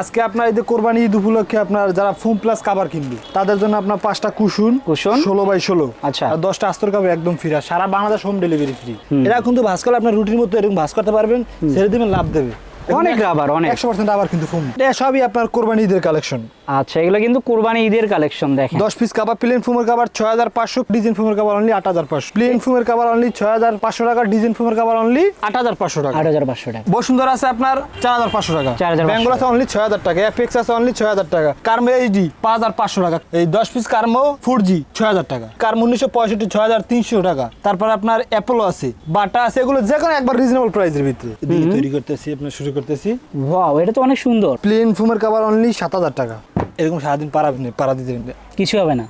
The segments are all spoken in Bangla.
আজকে আপনার এই যে কোরবানি ঈদ উপলক্ষে আপনার যারা ফুম প্লাস কাবার কিনবে তাদের জন্য আপনার পাঁচটা কুসুন কুসুন? ষোলো বাই ষোলো। আচ্ছা। আর দশটা আস্তর কাবার একদম ফ্রি সারা বাংলাদেশ হোম ডেলিভারি ফ্রি এরা কিন্তু ভাস করলে আপনার রুটির মতো এরকম ভাস করতে পারবেন ছেড়ে দেবেন লাভ দেবে। অনেক রাবার, অনেক। একশো পার্সেন্ট আবার কিন্তু ফোম এটা সবই আপনার কোরবানি ঈদের কালেকশন আচ্ছা এগুলো কিন্তু কোরবানি ঈদের কালেকশন দেখেন। দশ পিস কাবার প্লেন ফুমের কাবার ছয় হাজার পাঁচশো ডিজাইন ফুমের কাবার অনলি আট হাজার পাঁচশো। প্লেন ফুমের কাবার অনলি ছয় হাজার পাঁচশো টাকা ডিজাইন ফুমের কাবার অনলি আট হাজার পাঁচশো টাকা। আট হাজার পাঁচশো টাকা। বসুন্ধরা আছে আপনার চার হাজার পাঁচশো টাকা। 4,500 বেঙ্গল আছে অনলি ছয় হাজার টাকা। এফএক্স আছে অনলি ছয় হাজার টাকা। কার্মো এইচডি পাঁচ হাজার পাঁচশো টাকা। এই দশ পিস কার্মো ফোর জি ছয় হাজার টাকা। কার্মো উনিশশো পঁয়ষট্টি ছয় হাজার তিনশো টাকা। তারপর আপনার অ্যাপোলো আছে বাটা আছে এগুলো যে কোনো একবার রিজনেবল প্রাইসের ভিতরে। তৈরি করতেছি আপনার শুরু করতেছি। ওয়াও এটা তো অনেক সুন্দর। প্লেন ফুমের কাবার অনলি সাত হাজার টাকা। এরকম সারাদিন পাড়া পাড়া দিতে কিছু হবে না।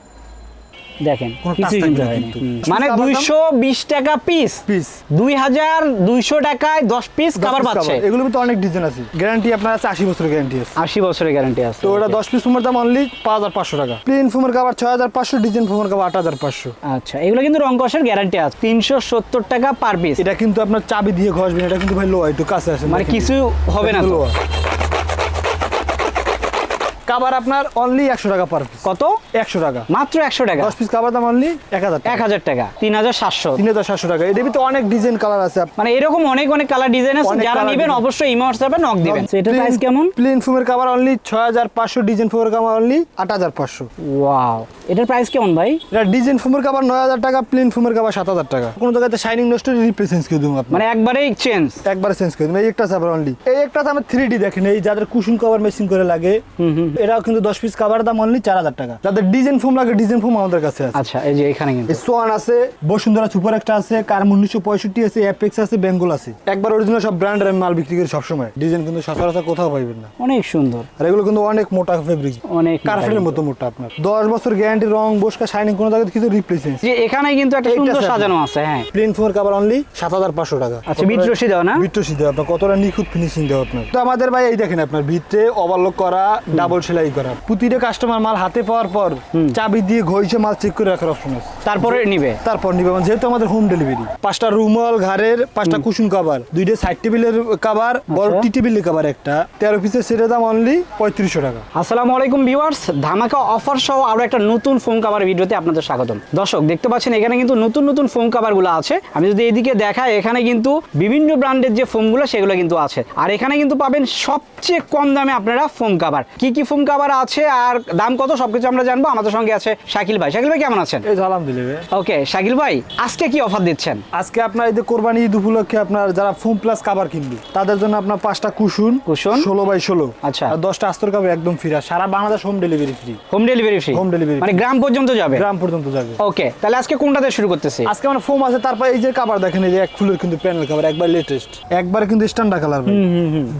দেখেন কিছুই কিন্তু হয়নি। মানে দুইশো বিশ টাকা পিস পিস দুই হাজার দুইশো টাকায় দশ পিস কাবার পাচ্ছে। এগুলো তো অনেক ডিজাইন আছে। গ্যারান্টি আপনার আছে আশি বছরের গ্যারান্টি আছে। আশি বছরের গ্যারান্টি আছে তো ওটা দশ পিস ফুমের দাম অনলি পাঁচ হাজার পাঁচশো টাকা। প্লেন ফুমের কাবার ছয় হাজার পাঁচশো ডিজাইন ফুমের কাবার আট হাজার পাঁচশো। আচ্ছা এগুলো কিন্তু রং কষের গ্যারান্টি আছে। তিনশো সত্তর টাকা পার পিস এটা কিন্তু আপনার চাবি দিয়ে ঘষবেন এটা কিন্তু ভাই লো একটু কাছে আসে মানে কিছু হবে না তো। কাবার আপনার অনলি একশো টাকা পার পিস কত? একশো টাকা। মাত্র একশো টাকা। দশ পিস কাবার দাম অনলি এক হাজার এক হাজার টাকা তিন হাজার সাতশো। তিন হাজার সাতশো টাকা। এটার ভিতরে অনেক ডিজাইন কালার আছে। মানে এরকম অনেক অনেক কালার ডিজাইন আছে যারা নেবেন অবশ্যই ইমো হোয়াটসঅ্যাপে নক দিবেন। এটার প্রাইস কেমন? প্লেন ফুমের কাবার অনলি ছয় হাজার পাঁচশো ডিজাইন ফুমের কাবার অনলি আট হাজার পাঁচশো। ওয়াও এটার প্রাইস কেমন ভাই? এটা ডিজাইন ফুমের কাবার নয় হাজার টাকা প্লেন ফুমের কাবার সাত হাজার টাকা। কোনো জায়গাতে শাইনিং নষ্ট রিপ্রেজেন্স করে দেবো মানে একবারেই চেঞ্জ একবারে চেঞ্জ করে দেবো। এই একটা আছে অনলি এই একটা আছে আমার থ্রি ডি দেখেন। এই যাদের কুশন কভার মেশিন করে লাগে এরাও কিন্তু দশ পিস কাভার দাম অনলি চার হাজার টাকা। যাদের ডিজাইন ফোম লাগে ডিজাইন ফোম আমাদের কাছে আছে। আচ্ছা এই যে এখানে কিন্তু। সোয়ান আছে বসুন্ধরা সুপার একটা আছে কার্ম উনিশশো পঁয়ষট্টি আছে অ্যাপেক্স আছে বেঙ্গল আছে। একবার অরিজিনাল সব ব্র্যান্ডের আমি মাল বিক্রি করি সবসময়। ডিজাইন কিন্তু সচরাচর কোথাও পাইবেন না। অনেক সুন্দর। আর এগুলো কিন্তু অনেক মোটা ফেব্রিক অনেক কার্ফেলের মতো মোটা আপনার। দশ বছর গ্যারান্টি রং বসকা শাইনিং কোনো জায়গায় কিছু রিপ্লেসেন্স যে এখানে কিন্তু একটা সুন্দর সাজানো আছে হ্যাঁ। প্লেন ফোমের কাবার অনলি সাত হাজার পাঁচশো টাকা। আচ্ছা বিট রশি দেওয়া না? বিট রশি দেওয়া। আপনার কতটা নিখুঁত ফিনিশিং দেওয়া আপনার। তো আমাদের ভাই এই দেখেন আপনার ভিতরে ওভারলোক করা ডাবল সেলাই করা। প্রতিটা কাস্টমার মাল হাতে পাওয়ার পর চাবি দিয়ে ঘইছে মাল চেক করে রাখার অপশন আছে। তারপরে নিবে? তারপর নিবে মানে যেহেতু আমাদের হোম ডেলিভারি পাঁচটা রুমাল ঘাড়ের পাঁচটা কুশন কাভার দুইটা সাইড টেবিলের কাভার বড় টি টেবিলের কাভার একটা। তেরো পিসের সেটের দাম অনলি পঁয়ত্রিশশো টাকা। আসসালামু আলাইকুম ভিউয়ার্স ধামাকা অফার সহ আরও একটা নতুন ফোন কাভার ভিডিওতে আপনাদের স্বাগতম। দর্শক দেখতে পাচ্ছেন এখানে কিন্তু নতুন নতুন ফোন কাভারগুলো আছে। আমি যদি এদিকে দেখাই এখানে কিন্তু বিভিন্ন ব্র্যান্ডের যে ফোমগুলো সেগুলো কিন্তু আছে। আর এখানে কিন্তু পাবেন সবচেয়ে কম দামে আপনারা ফোন কাভার কি কি ফোম আছে আর দাম কত সবকিছু আমরা জানব। আমাদের সঙ্গে আছে শাকিল ভাই। শাকিল ভাই কেমন আছেন? এই আলহামদুলিল্লাহ। ওকে শাকিল ভাই আজকে কি অফার দিচ্ছেন? আজকে আপনার এই যে কোরবানি ঈদ উপলক্ষে আপনার যারা ফোম প্লাস কাভার কিনবে তাদের জন্য আপনার পাঁচটা কুশন কুশন? ষোলো বাই ষোলো। আচ্ছা। আর দশটা আস্তর কাভার একদম ফ্রি আর সারা Bangladesh home delivery free home delivery free home delivery মানে গ্রাম পর্যন্ত যাবে? গ্রাম পর্যন্ত যাবে। ওকে তাহলে আজকে কোনটাতে শুরু করতেছি? আজকে আমার ফোম আছে তারপর এই যে কাবার দেখেন এই যে এক ফুলের কিন্তু প্যানেল কাভার একবার লেটেস্ট একবার কিন্তু স্ট্যান্ডার্ড কালার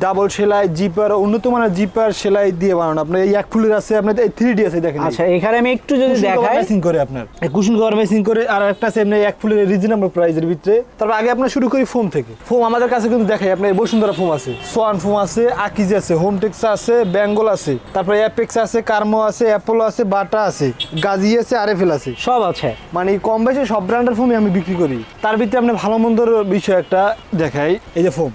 ডাবল সেলাই জিপার উন্নত মানের জিপার সেলাই দিয়ে বানানো। আপনার এই এক ফুলের আছে আপনার এই থ্রি ডি আছে দেখেন আচ্ছা এখানে আমি একটু যদি দেখাই। মেসিং করে আপনার। কুশন কভার মেসিং করে আর একটা আছে এমনি এক ফুলের রিজনেবল প্রাইসের ভিতরে। তারপর আগে আপনার শুরু করি ফোম থেকে। ফোম আমাদের কাছে কিন্তু দেখাই আপনার এই বসুন্ধরা ফোম আছে। সোয়ান ফোম আছে আকিজ আছে হোম টেক্স আছে বেঙ্গল আছে তারপরে অ্যাপেক্স আছে কার্মো আছে অ্যাপোলো আছে বাটা আছে গাজি আছে আরএফএল আছে। সব আছে। মানে কম বেশি সব ব্র্যান্ডের ফোমই আমি বিক্রি করি। তার ভিতরে আপনি ভালো মন্দর বিষয় একটা দেখাই এই যে ফোম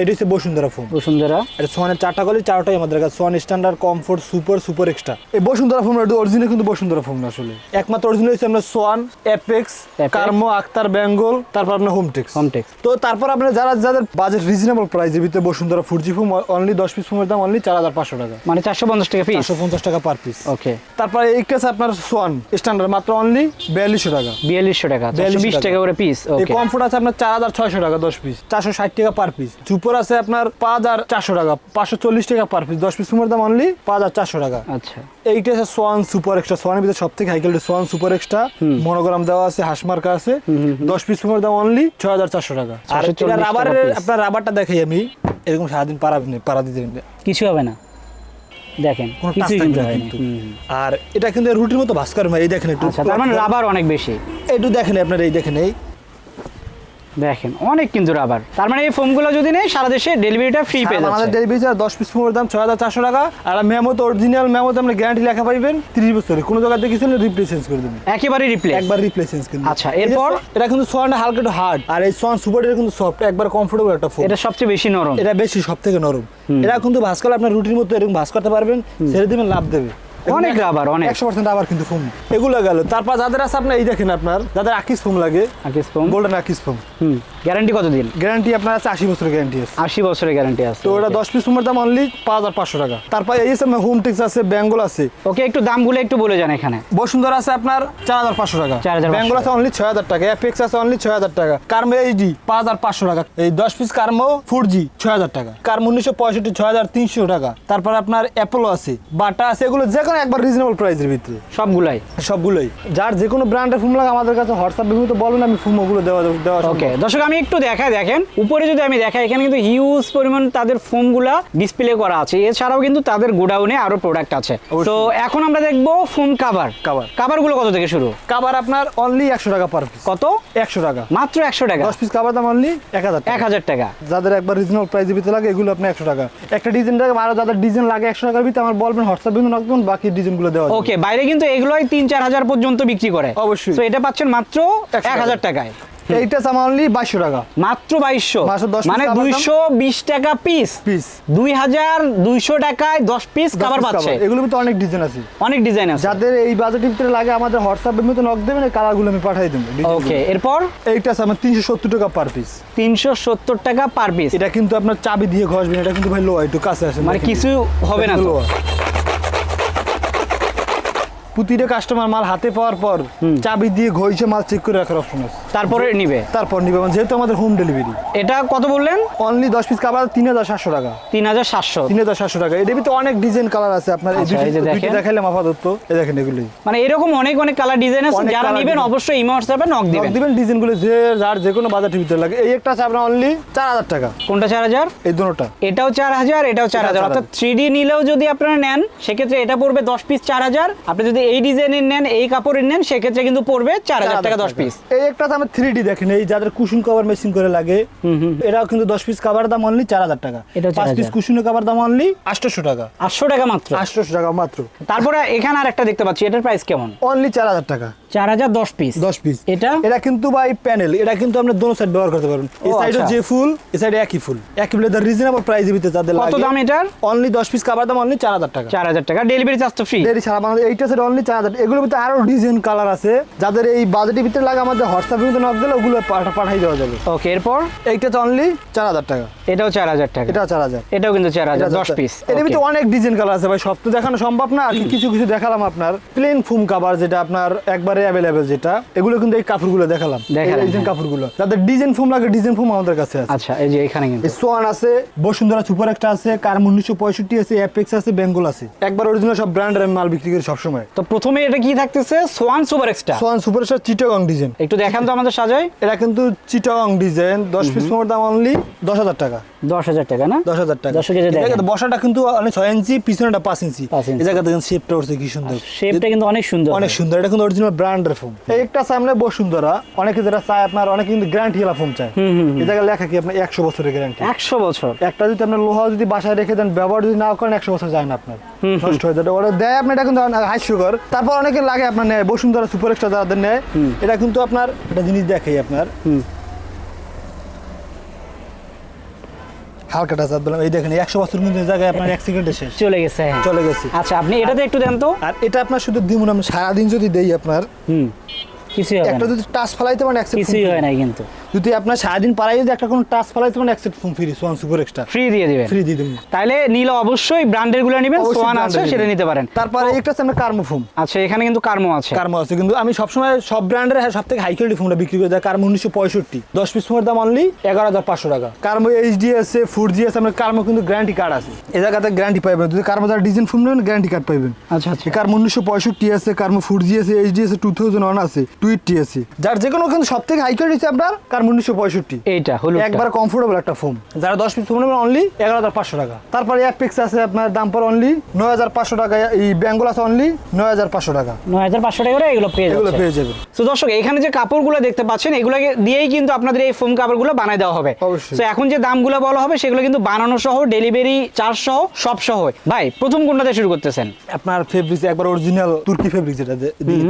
এটি হচ্ছে বসুন্ধরা ফোম বসুন্ধরা। এটা সোয়ানের চারটা গলি চারটাই আমাদের কাছে। Swan standard comfort super super extra এই বসুন্ধরা ফোম অরিজিনাল কিন্তু বসুন্ধরা ফোম না আসলে। একমাত্র অরিজিনাল হচ্ছে আমরা সোয়ান অ্যাপেক্স কার্মো আক্তার বেঙ্গল তারপর আপনার হোমটেক্স হোমটেক্স তো তারপর আপনার যারা যাদের বাজেট রিজনেবল প্রাইসের ভিতরে বসুন্ধরা ফুড জি ফোম অনলি দশ পিস ফোমের দাম অনলি চার হাজার পাঁচশো টাকা। মানে চারশো পঞ্চাশ টাকা পিস চারশো পঞ্চাশ টাকা পার পিস ওকে তারপরে এইটা আছে আপনার সোয়ান স্ট্যান্ডার্ড মাত্র অনলি বিয়াল্লিশশো টাকা। বিয়াল্লিশশো টাকা। চারশো বিশ টাকা করে পিস এই কমফোর্ট আছে আপনার চার হাজার ছয়শো টাকা দশ পিস চারশো ষাট টাকা পার পিস সুপার আছে আপনার পাঁচ হাজার চারশো টাকা। পাঁচশো চল্লিশ টাকা পার পিস দশ পিস সুপার দাম অনলি পাঁচ হাজার চারশো টাকা। আচ্ছা। এইটা আছে সোয়ান সুপার এক্সট্রা সোয়ানের ভিতরে সব থেকে হাইকেল সোয়ান সুপার এক্সট্রা মনোগ্রাম দেওয়া আছে হাসমার্কা আছে। দশ পিস সুপার দাম অনলি ছয় হাজার চারশো টাকা। আর এটা রাবারের আপনার রাবারটা দেখাই আমি। এরকম সারাদিন পারা পারা দিতে কিছু হবে না। দেখেন কিছুই কিন্তু কিন্তু। আর এটা কিন্তু রুটির মতো ভাস্কর ভাই এই দেখেন একটু আচ্ছা তার মানে রাবার অনেক বেশি। একটু দেখেন আপনার এই দেখেন এই। দেখেন অনেক কিন্তু রাবার তার মানে এই ফোমগুলো যদি নেই সারা দেশে ডেলিভারিটা ফ্রি পেয়ে আমাদের যাচ্ছে। ডেলিভারি চার্জ দশ পিস ফোনের দাম ছয় হাজার চারশো টাকা। আর মেমোতে অরিজিনাল মেমোতে আপনি গ্যারান্টি লেখা পাইবেন তিরিশ বছরের কোনো জায়গা দেখেছেন রিপ্লেস চেঞ্জ করে দেবেন। একেবারে রিপ্লেস একবার রিপ্লেস চেঞ্জ করে। আচ্ছা, এরপর? এটা কিন্তু সোয়ানটা হালকা একটু হার্ড আর এই সোয়ান সুপারটা কিন্তু সফট একবার কমফোর্টেবল একটা ফোন এটা সবচেয়ে বেশি নরম। এটা বেশি সব থেকে নরম এটা কিন্তু ভাস করলে আপনার রুটির মতো এরকম ভাস করতে পারবেন ছেড়ে দিবেন লাভ দেবে। অনেক রাবার অনেক। একশো পার্সেন্ট আবার কিন্তু ফোন এগুলো গেল। তারপর যাদের আছে আপনার এই দেখেন আপনার যাদের আকিস ফোম লাগে Akij foam golden Akij foam হুম গ্যারান্টি কতদিন? গ্যারান্টি আপনার আছে আশি বছরের গ্যারান্টি আছে। আশি বছরের গ্যারান্টি আছে তো ওটা দশ পিস ফোমের দাম অনলি পাঁচ হাজার পাঁচশো টাকা। তারপর এই আছে হোম টেক্স আছে বেঙ্গল আছে। ওকে একটু দামগুলো একটু বলে যান এখানে। বসুন্ধরা আছে আপনার চার হাজার পাঁচশো টাকা। 4,500 বেঙ্গল আছে অনলি ছয় হাজার টাকা। অ্যাপেক্স আছে অনলি ছয় হাজার টাকা। কার্মো এইচডি পাঁচ হাজার পাঁচশো টাকা। এই দশ পিস কার্মো ফোর জি ছয় হাজার টাকা। কার্মো উনিশশো পঁয়ষট্টি ছয় হাজার তিনশো টাকা। তারপর আপনার অ্যাপোলো আছে। বাটা আছে এগুলো যে কোনো একবার রিজনেবল প্রাইসের ভিতরে। সবগুলাই? সবগুলোই। যার যে কোনো ব্র্যান্ডের ফোন লাগে আমাদের কাছে হোয়াটসঅ্যাপ বিভিন্ন বলবেন আমি ফোন ওগুলো দেওয়া দেওয়া ওকে দর্শক আমি একটু দেখাই দেখেন। উপরে যদি আমি দেখাই এখানে কিন্তু হিউজ পরিমাণ তাদের ফোমগুলা ডিসপ্লে করা আছে। এছাড়াও কিন্তু তাদের গোডাউনে আরও প্রোডাক্ট আছে। তো এখন আমরা দেখব ফোম কাভার Cover। কাভারগুলো কত থেকে শুরু? কাবার আপনার অনলি একশো টাকা পার পিস কত? একশো টাকা। মাত্র একশো টাকা। দশ পিস কাবার দাম অনলি এক হাজার এক হাজার টাকা। যাদের একবার রিজনেবল প্রাইসের ভিতরে লাগে এগুলো আপনি একশো টাকা। একটা ডিজাইন লাগে আরও যাদের ডিজাইন লাগে একশো টাকার ভিতরে আমার বলবেন হোয়াটসঅ্যাপ বিভিন্ন রাখবেন বাকি ডিজাইনগুলো দেওয়া ওকে বাইরে কিন্তু এগুলোই তিন চার হাজার পর্যন্ত বিক্রি করে। অবশ্যই। তো এটা পাচ্ছেন মাত্র এক হাজার টাকায়। এইটা বাইশশো টাকা। মাত্র বাইশশো। মাত্র 10 piece মানে দুইশো বিশ টাকা পিস পিস দুই হাজার দুইশো টাকায় দশ পিস কাভার পাচ্ছে। ভিতরে অনেক ডিজাইন আছে। অনেক ডিজাইন আছে। যাদের এই বাজেটের ভিতরে লাগে আমাদের হোয়াটসঅ্যাপের মতো নক দেবেন এই কালারগুলো আমি পাঠিয়ে দেবো। ওকে এরপর? এইটা আছে আমার তিনশো সত্তর টাকা পার পিস তিনশো সত্তর টাকা পার পিস এটা কিন্তু আপনার চাবি দিয়ে ঘষবেন এটা কিন্তু ভাই লো একটু কাছে আসে মানে কিছু হবে না প্রতিটা কাস্টমার মাল হাতে পাওয়ার পর চাবি দিয়ে ঘষে মাল চেক করে রাখার অপশন আছে তারপরে নিবে? তারপর নিবে। মানে যেহেতু আমাদের হোম ডেলিভারি এটা কত বললেন? অনলি দশ পিস কাবার তিন হাজার সাতশো টাকা। তিন হাজার সাতশো। তিন হাজার সাতশো টাকা। এটার ভিতরে অনেক ডিজাইন কালার আছে আপনার। এই আচ্ছা। দেখাইলাম আপাতত এই দেখেন এগুলি। মানে এরকম অনেক অনেক কালার ডিজাইন আছে। যারা নিবেন অবশ্যই ইমো হোয়াটসঅ্যাপে নক নক দিবেন। দিবেন ডিজাইনগুলো যে যার যে কোনো বাজারের ভিতরে লাগে। এই একটা আছে আপনার অনলি চার হাজার টাকা। কোনটা চার হাজার? এই দুটোটা। এটাও চার হাজার এটাও চার হাজার। 4000 অর্থাৎ থ্রি ডি নিলেও যদি আপনারা নেন সেক্ষেত্রে এটা পড়বে দশ পিস চার হাজার। আপনি যদি এই ডিজাইনের নেন এই কাপড়ের নেন সেক্ষেত্রে কিন্তু পড়বে চার হাজার টাকা দশ পিস এই একটা আছে থ্রি ডি দেখেন এই যাদের কভার মেশিন করে লাগে এটাও কিন্তু দশ পিস কাভার দাম অনলি চার হাজার টাকা। পাঁচ পিস 4,000 কাভার দাম অনলি আটশোশো টাকা। আটশো টাকা মাত্র। আটশোশো টাকা মাত্র। তারপরে এখানে আর একটা দেখতে পাচ্ছি এটার প্রাইস কেমন? অনলি চার হাজার টাকা। চার হাজার দশ পিস দশ পিস এটা? এটা কিন্তু ভাই প্যানেল এটা কিন্তু আপনি দোনো সাইড ব্যবহার করতে পারবেন এই সাইডে আচ্ছা। যে ফুল এই সাইডে একই ফুল। একই ফুল রিজনেবল প্রাইসের ভিতরে যাদের কত দাম এটার? অনলি দশ পিস কাভার দাম অনলি চার হাজার টাকা। চার হাজার টাকা। ডেলিভারি চার্জ তো ফ্রি ডেলি সারা বাংলাদেশ এইটা সেটা অনলি চার হাজার। এগুলোর ভিতরে আরও ডিজাইন কালার আছে। যাদের এই বাজেটের ভিতরে লাগে আমাদের হোয়াটসঅ্যাপের ভিতরে নক দিলে ওগুলো পাঠাই দেওয়া যাবে। ওকে এরপর? এইটা তো অনলি চার হাজার টাকা। এটাও চার হাজার টাকা। এটা চার হাজার। এটাও কিন্তু চার হাজার দশ পিস এর ভিতরে অনেক ডিজাইন কালার আছে ভাই সব তো দেখানো সম্ভব না। আর কিছু কিছু দেখালাম আপনার। প্লেন ফুম কাভার যেটা আপনার একবারে অ্যাভেলেবেল যেটা এগুলো কিন্তু এই কাপড়গুলো দেখালাম। ডিজাইন কাপড়গুলো। যাদের ডিজাইন ফুম লাগে ডিজাইন ফুম আমাদের কাছে আছে। আচ্ছা এই যে এখানে কিন্তু। সোয়ান আছে বসুন্ধরা সুপার একটা আছে কার্ম উনিশশো পঁয়ষট্টি আছে অ্যাপেক্স আছে বেঙ্গল আছে। একবার অরিজিনাল সব ব্র্যান্ডের মাল বিক্রি করি সবসময়। তো প্রথমে এটা কি থাকতেছে? Swan super extra. Swan super extra Chittagong design. একটু দেখান তো আমাদের সাজাই। এটা কিন্তু চিটাগং ডিজাইন। দশ পিস মোট দাম অনলি দশ হাজার টাকা। দশ হাজার টাকা না? দশ হাজার টাকা। দেখেন। জায়গাতে বসাটা কিন্তু অনেক ছয় ইঞ্চি পিছনেটা পাঁচ ইঞ্চি। এই জায়গা দেখেন শেপটা উঠছে কি সুন্দর। শেপটা কিন্তু অনেক সুন্দর। অনেক সুন্দর। এটা কিন্তু অরিজিনাল ব্র্যান্ডের ফোন একটা সামনে বসুন্ধরা। অনেকে যেটা চায় আপনার অনেকে কিন্তু গ্যারান্টি এলা ফোন চায়। এই জায়গায় লেখা কি আপনার একশো বছরের গ্যারান্টি একশো বছর। একটা যদি আপনার লোহা যদি বাসায় রেখে দেন ব্যবহার যদি না করেন একশো বছর যায় না আপনার। নষ্ট হয়ে যাবে। ওরা দেয় আপনার এটা কিন্তু সুগার তারপর অনেকে লাগে আপনার নেয়। বসুন্ধরা সুপার এক্সট্রা যাদের নেয় এটা কিন্তু আপনার একটা জিনিস দেখাই আপনার। হালকা টাচ দিলাম এই দেখেন একশো বছর কিন্তু জায়গায় আপনার সেকেন্ডে শেষ। চলে গেছে হ্যাঁ। চলে গেছে। আচ্ছা আপনি এটাতে একটু দেন তো। আর এটা আপনার শুধু দিমুন আমি সারাদিন যদি দেই আপনার হুম। কিছুই হবে একটা যদি টাচ ফেলাইতে পারেন একসেপ্ট কিছুই হয় নাই কিন্তু। যদি আপনার সারাদিন যদি একটা কোনো টাচ ফেলাইতে পারেন except foam free Swan super extra free দিয়ে দিবেন। ফ্রি দিয়ে দেবেন। নিলে অবশ্যই ব্র্যান্ডেরগুলো নেবেন সোয়ান আছে সেটা নিতে পারেন। তারপরে একটা আছে আপনার কার্মো ফোন আচ্ছা এখানে কিন্তু কার্মো আছে। কার্মো আছে কিন্তু আমি সবসময় সব ব্র্যান্ডের হ্যাঁ সব থেকে হাই কোয়ালিটি ফোনটা বিক্রি করে। দেয় কার্মো উনিশশো পঁয়ষট্টি। দশ পিস ফোনের দাম অনলি এগারো হাজার পাঁচশো টাকা। কার্মো এইচডি আছে ফোর জি আছে আপনার কার্মো কিন্তু গ্যারান্টি কার্ড আছে। এ জায়গাতে গ্যারান্টি পাইবেন। যদি কার্মো যারা ডিজাইন ফোন নেবেন গ্যারান্টি কার্ড পাইবেন। আচ্ছা আচ্ছা। কার্মো উনিশশো পঁয়ষট্টি আছে কার্মো ফোর জি আছে এইচডি আছে টু থাউজেন্ড ওয়ান আছে। যার যে কোনো কিন্তু সব থেকে হাই কোয়ালিটি আপনার উনিশশো পঁয়ষট্টি। এইটা হলুদ একবার কমফোর্টেবল একটা ফোম যারা দশ পিস ফোম নেবেন অনলি এগারো হাজার পাঁচশো টাকা। তারপরে এক পিক্স আছে আপনার দাম পর অনলি নয় হাজার পাঁচশো টাকা এই আছে অনলি নয় হাজার পাঁচশো টাকা। নয় হাজার পাঁচশো টাকা এগুলো পেয়ে এগুলো পেয়ে যাবেন। তো দর্শক এখানে যে কাপড়গুলো দেখতে পাচ্ছেন এগুলোকে দিয়েই কিন্তু আপনাদের এই ফোম কাপড়গুলো বানায় দেওয়া হবে। অবশ্যই। তো এখন যে দামগুলো বলা হবে সেগুলো কিন্তু বানানো সহ ডেলিভারি চার্জ সহ সব সহ। ভাই প্রথম কোনটাতে শুরু করতেছেন? আপনার ফেব্রিক্স একবার অরিজিনাল তুর্কি ফেব্রিক যেটা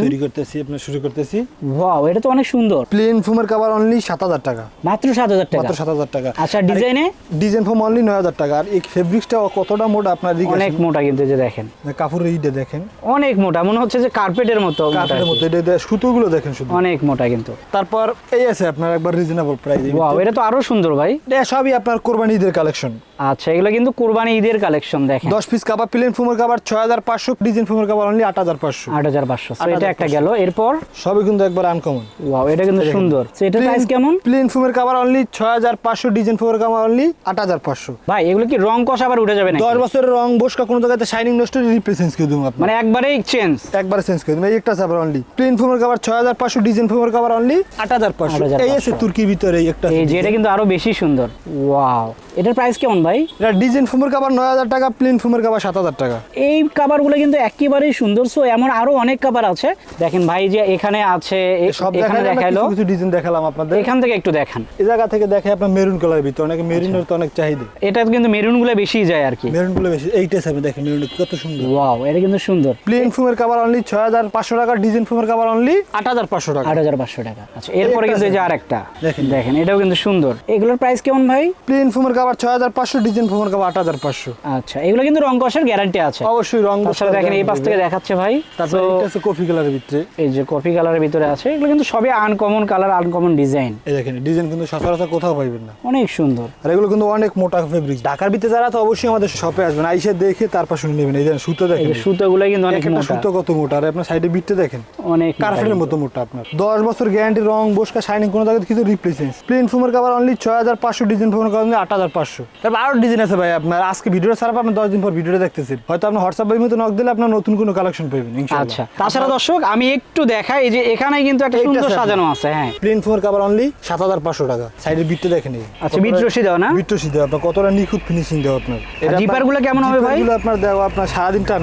তৈরি করতেছি আপনার শুরু করতেছি। ওয়াও এটা তো অনেক সুন্দর। প্লেন ফোমের কাভার অনলি সাত হাজার টাকা। মাত্র সাত হাজার টাকা? মাত্র সাত হাজার টাকা। আচ্ছা ডিজাইনে ডিজাইন ফোম অনলি নয় হাজার টাকা। আর এই ফেব্রিক্সটা কতটা মোটা আপনার দিকে অনেক মোটা কিন্তু যে দেখেন। কাপড়ের ইটে দেখেন। অনেক মোটা মনে হচ্ছে যে কার্পেটের মতো মোটা কাপড়ের আর কি। মতো এটা সুতোগুলো দেখেন শুধু। অনেক মোটা কিন্তু। তারপর এই আছে আপনার একবার রিজনেবল প্রাইস ওয়াও এটা তো আরও সুন্দর ভাই। এটা সবই আপনার কোরবানি ঈদের কালেকশন আচ্ছা এগুলো কিন্তু কুরবানি ঈদের কালেকশন দেখেন। দশ পিস কাবার প্লেন ফোমের হাজার পাঁচশো ডিজাইন ফোমের কাবার অনলি আট হাজার পাঁচশো। আট হাজার পাঁচশো। আট এটা একটা। গেল। এরপর? সবই কিন্তু একবার আনকমন ওয়াও এটা কিন্তু সুন্দর। তো এটার প্রাইস কেমন? প্লেন ফোমের কাবার অনলি ছয় হাজার পাঁচশো ডিজাইন ফোমের কাবার অনলি আট হাজার পাঁচশো। ভাই এগুলো কি রং কষ আবার উঠে যাবে না দশ বছরের রং বসকা কোনো জায়গাতে শাইনিং নষ্ট রিপ্রেসেন্স করে দেবো মানে একবারেই চেঞ্জ একবারে চেঞ্জ করে দেবো। এই একটা আবার অনলি প্লেন ফোমের হাজার পাঁচশো ডিজাইন ফোমের কাবার অনলি আট হাজার পাঁচশো। 8,500 এই আছে তুর্কির ভিতরে একটা এই যে এটা কিন্তু আরও বেশি সুন্দর। ওয়াও এটার প্রাইস কেমন ভাই? এটা ডিজাইন ফোমের নয় হাজার টাকা প্লেন ফোমের সাত হাজার টাকা। এই কাবারগুলো কিন্তু একেবারেই সুন্দর। সো এমন আরও অনেক কাবার আছে। দেখেন ভাই যে এখানে আছে সব এখানে দেখালাম দেখাইলো কিছু ডিজাইন দেখালাম আপনাদের। এখান থেকে একটু দেখান। এই জায়গা থেকে দেখে আপনার মেরুন কালারের ভিতরে অনেকে মেরুনের তো অনেক চাহিদা। এটা কিন্তু মেরুনগুলো বেশি যায় আর কি। মেরুনগুলো বেশি এইটা দেখেন মেরুন কত সুন্দর। ওয়াও এটা কিন্তু সুন্দর। প্লেন ফোমের কাবার অনলি ছয় হাজার পাঁচশো টাকা ডিজাইন ফোমের কাবার অনলি আট হাজার পাঁচশো টাকা। আট হাজার পাঁচশো টাকা। আচ্ছা এরপরে কিন্তু এই যে আরেকটা। দেখেন। দেখেন এটাও কিন্তু সুন্দর। এগুলোর প্রাইস কেমন ভাই? প্লেন ফোমের হাজার পাঁচশো ডিজাইন ফোমের হাজার পাঁচশো। আচ্ছা এগুলো কিন্তু রং কষের গ্যারান্টি আছে। অবশ্যই রং তাছাড়া দেখেন এই পাশ থেকে দেখাচ্ছে ভাই। তারপরে আছে কফি কালারের ভিতরে। এই যে কফি কালারের ভিতরে আছে এগুলো কিন্তু সবই আনকমন কালার আনকমন ডিজাইন এই দেখেন ডিজাইন কিন্তু সচরাচর কোথাও পাইবেন না। অনেক সুন্দর। আর এগুলো কিন্তু অনেক মোটা ফেব্রিক ঢাকার ভিতরে যারা তো অবশ্যই আমাদের শপে আসবেন। আইসে দেখে তারপর শুনে নেবেন। এই দেখেন সুতো দেখেন। সুতোগুলো কিন্তু অনেক মোটা। সুতো কত মোটা। আর আপনার সাইডে বিটতে দেখেন। অনেক কার্পেটের মতো মোটা আপনার। দশ বছর গ্যারান্টি রং বসকা শাইনিং কোনো জায়গায় কিছু রিপ্লেসেন্স প্লেন ফোমের কাবার অনলি ছয় হাজার পাঁচশো ডিজাইন ফোমের কাবার অনলি আট হাজার পাঁচশো। তারপর আরও ডিজাইন আছে ভাই আপনার। আজকে ভিডিওটা ছাড়া আপনি দশ দিন পর ভিডিওটা দেখতেছেন। হয়তো আপনার হোয়াটসঅ্যাপ বই মতো নক দিলে আপনার নতুন কোনো কালেকশন পাবেন আচ্ছা। তাছাড়া দর্শক আমি একটু দেখাই এই যে এখানে কিন্তু একটা সুন্দর সাজানো আছে হ্যাঁ। প্লেন ফোর কভার অনলি সাত হাজার পাঁচশো টাকা। সাইডের বিটতে দেখেন এই। আচ্ছা, বিট রশি দেওয়া না? বিট রশি দেওয়া। আপনার কতটা নিখুঁত ফিনিশিং দেওয়া আপনার। এটা জিপারগুলো কেমন হবে ভাই? আপনার দেওয়া আপনার সারাদিন টান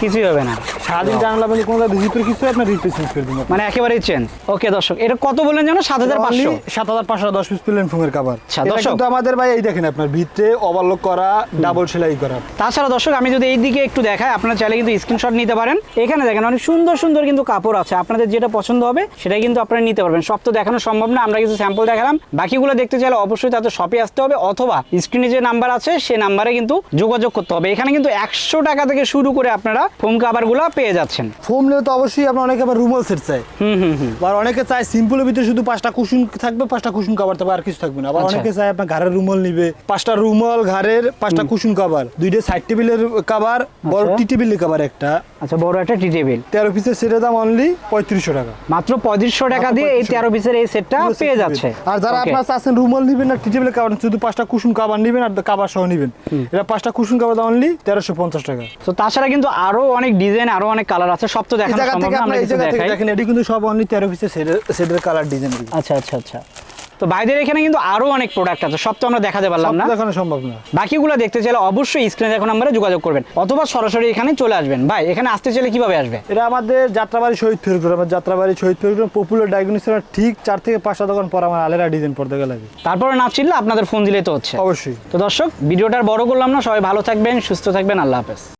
কিছুই হবে না। সারাদিন টানলে আপনি কোনো জায়গায় কিছু আপনার রিপ্লেসেন্স করে দিবেন। মানে একেবারেই চেঞ্জ ওকে দর্শক এটা কত বললেন জানো সাত হাজার পাঁচশো। সাত হাজার পাঁচশো দশ পিস প্লেন ফোমের কাবার আচ্ছা, দর্শক। কিন্তু আমাদের ভাই এই দেখেন আপনার ভিতরে ওভারলোক করা ডাবল সেলাই করা। তাছাড়া দর্শক আমি যদি এই দিকে একটু দেখাই আপনারা চাইলে কিন্তু স্ক্রিনশট নিতে পারেন। এখানে দেখেন অনেক সুন্দর সুন্দর কিন্তু কাপড় আছে। আপনাদের যেটা পছন্দ হবে সেটাই কিন্তু আপনারা নিতে পারবেন। সব তো দেখানো সম্ভব না আমরা কিছু স্যাম্পল দেখালাম। বাকিগুলো দেখতে চাইলে অবশ্যই তাদের শপে আসতে হবে অথবা স্ক্রিনে যে নাম্বার আছে সেই নাম্বারে কিন্তু যোগাযোগ করতে হবে। এখানে কিন্তু একশো টাকা থেকে শুরু করে আপনারা ফোম কাভারগুলো পেয়ে যাচ্ছেন। ফোম নিলে তো অবশ্যই আপনার অনেকে আবার রুমাল সেট চাই হুম আবার অনেকে চায় সিম্পলের ভিতরে শুধু পাঁচটা কুশন থাকবে পাঁচটা কুশন কাভার থাকবে আর কিছু থাকবে না। আবার আচ্ছা। অনেকে চায় আপনার ঘরের রুমাল নিবে। পাঁচটা রুমাল ঘরের পাঁচটা কুশন কাভার দুইটা সাইড টেবিলের কাভার বড়। টি টেবিলের কাভার একটা। আচ্ছা বড় একটা টি টেবিল তেরো পিসের সেটের দাম অনলি পঁয়ত্রিশশো টাকা। মাত্র পঁয়ত্রিশশো টাকা দিয়ে এই 3500 তেরো পিসের এই সেটটা পেয়ে যাচ্ছে। আর যারা. আপনার চাচ্ছেন রুমাল নিবেন না টি টেবিলের কাভার শুধু পাঁচটা কুশন কাভার নিবেন আর কাভার সহ নিবেন। এটা পাঁচটা কুশন কাভার দাম অনলি তেরোশো পঞ্চাশ টাকা। তো তাছাড়া কিন্তু আরও অনেক ডিজাইন আরও অনেক কালার আছে সব তো দেখানো সম্ভব না আমরা এই কিছু জায়গা থেকে দেখাই। দেখেন এটি কিন্তু সব অনলি তেরো পিসের সেটের কালার ডিজাইন আচ্ছা আচ্ছা আচ্ছা। তো ভাইদের এখানে কিন্তু আরও অনেক প্রোডাক্ট আছে সব তো আমরা দেখাতে পারলাম না। দেখানো সম্ভব না। বাকিগুলো দেখতে চাইলে অবশ্যই স্ক্রিনে দেখো নাম্বারে যোগাযোগ করবেন অথবা সরাসরি এখানে চলে আসবেন। ভাই এখানে আসতে চাইলে কীভাবে আসবে? এটা আমাদের যাত্রাবাড়ি শহীদ ফেরগুলো আমার যাত্রাবাড়ি শহীদ ফেরগুলো পপুলার ডায়াগনোসিস ঠিক চার থেকে পাঁচটা দোকান পর আমার আলেরা ডিজাইন পড়তে গেলে তারপরে না চিনলে আপনাদের ফোন দিলে তো হচ্ছে। অবশ্যই। তো দর্শক ভিডিওটার বড় করলাম না সবাই ভালো থাকবেন সুস্থ থাকবেন আল্লাহ হাফেজ।